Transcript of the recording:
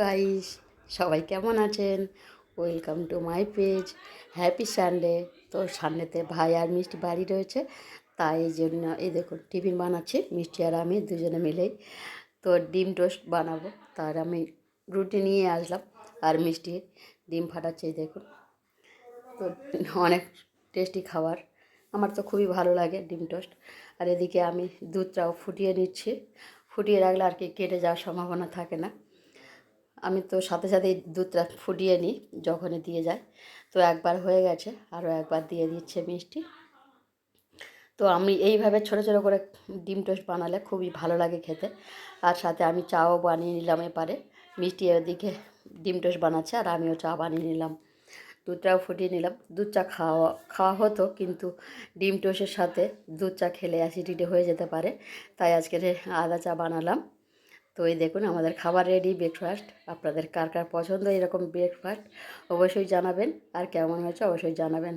Guys সবাই কেমন আছেন? Welcome to my page happy Sunday তো সামনেতে ভাই আর মিষ্টি বাড়ি রয়েছে, তাই এই জন্য এই দেখুন টিফিন বানাচ্ছি, মিষ্টি আর আমি দুজনে মিলেই তো ডিম টোস্ট বানাবো, তার আমি রুটি নিয়ে আসলাম, আর মিষ্টি ডিম ফাটাচ্ছে এই দেখুন। তো অনেক টেস্টি খাবার, আমার তো খুবই ভালো লাগে ডিম টোস্ট। আর এদিকে আমি দুধটাও ফুটিয়ে নিচ্ছি, ফুটিয়ে রাখলে আর কি কেটে যাওয়ার সম্ভাবনা থাকে না। আমি তো সাথে সাথেই দুধটা ফুটিয়ে নিই, যখনই দিয়ে যায়। তো একবার হয়ে গেছে, আরও একবার দিয়ে দিচ্ছে মিষ্টি। তো আমি এইভাবে ছোটো ছোটো করে ডিম টোস্ট বানালে খুবই ভালো লাগে খেতে। আর সাথে আমি চাও বানিয়ে নিলাম এপারে। মিষ্টি এদিকে ডিম টোস্ট বানাচ্ছে আর আমিও চা বানিয়ে নিলাম। দুধটাও ফুটিয়ে নিলাম। দুধ চা খাওয়া খাওয়া হতো, কিন্তু ডিম টোস্টের সাথে দুধ চা খেলে অ্যাসিডিটি হয়ে যেতে পারে। তাই আজকে আদা চা বানালাম। তো এই দেখুন, আমাদের খাবার রেডি ব্রেকফাস্ট আপনাদের কার কার পছন্দ, এরকম ব্রেকফাস্ট অবশ্যই জানাবেন। আর কেমন হয়েছে, অবশ্যই জানাবেন।